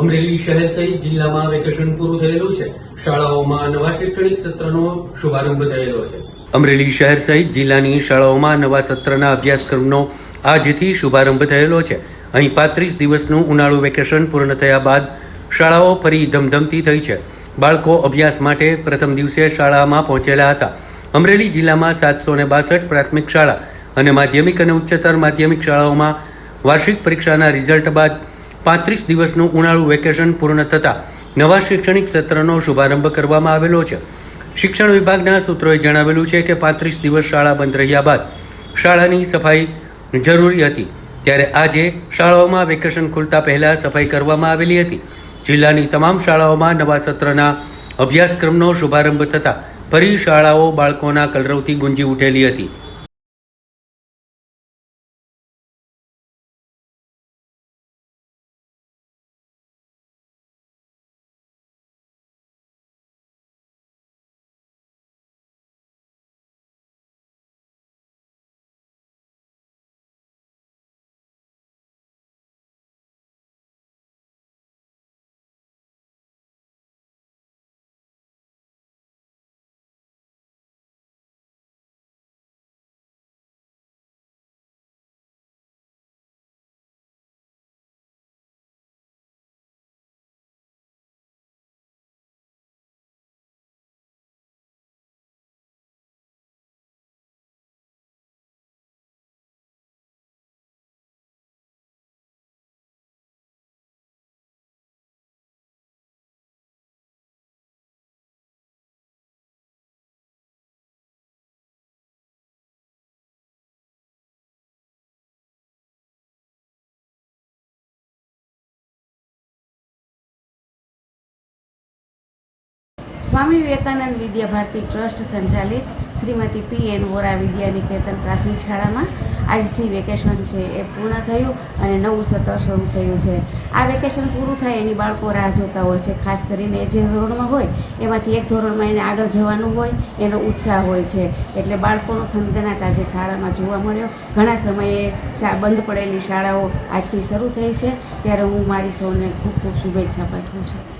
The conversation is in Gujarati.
અમરેલી શહેર સહિત જિલ્લામાં વેકેશન પૂરું થયેલું છે. શાળાઓમાં નવા શૈક્ષણિક સત્રનો શુભારંભ થયેલો છે. અમરેલી શહેર સહિત જિલ્લાની શાળાઓમાં નવા સત્રના અભ્યાસક્રમનો આજથી શુભારંભ થયેલો છે. અહીં પાંત્રીસ દિવસનું ઉનાળુ વેકેશન પૂર્ણ થયા બાદ શાળાઓ ફરી ધમધમતી થઈ છે. બાળકો અભ્યાસ માટે પ્રથમ દિવસે શાળામાં પહોંચેલા હતા. અમરેલી જિલ્લામાં સાતસો ને બાસઠ પ્રાથમિક શાળા અને માધ્યમિક અને ઉચ્ચતર માધ્યમિક શાળાઓમાં વાર્ષિક પરીક્ષાના રિઝલ્ટ બાદ પાંત્રીસ દિવસનું ઉનાળુ વેકેશન પૂર્ણ થતાં નવા શૈક્ષણિક સત્રનો શુભારંભ કરવામાં આવેલો છે. શિક્ષણ વિભાગના સૂત્રોએ જણાવેલું છે કે પાંત્રીસ દિવસ શાળા બંધ રહ્યા બાદ શાળાની સફાઈ જરૂરી હતી. ત્યારે આજે શાળાઓમાં વેકેશન ખુલતા પહેલાં સફાઈ કરવામાં આવેલી હતી. જિલ્લાની તમામ શાળાઓમાં નવા સત્રના અભ્યાસક્રમનો શુભારંભ થતાં ફરી શાળાઓ બાળકોના કલરવથી ગુંજી ઉઠેલી હતી. સ્વામી વિવેકાનંદ વિદ્યાભારતી ટ્રસ્ટ સંચાલિત શ્રીમતી પી એન વોરા વિદ્યા નિકેતન પ્રાથમિક શાળામાં આજથી વેકેશન છે એ પૂર્ણ થયું અને નવું સત્ર શરૂ થયું છે. આ વેકેશન પૂરું થાય એની બાળકો રાહ જોતા હોય છે. ખાસ કરીને જે ધોરણમાં હોય, એમાંથી એક ધોરણમાં એને આગળ જવાનું હોય, એનો ઉત્સાહ હોય છે. એટલે બાળકોનો થનગનાટ આજે શાળામાં જોવા મળ્યો, ઘણા સમયે બંધ પડેલી શાળાઓ આજથી શરૂ થઈ છે. ત્યારે હું મારી સૌને ખૂબ ખૂબ શુભેચ્છા પાઠવું છું.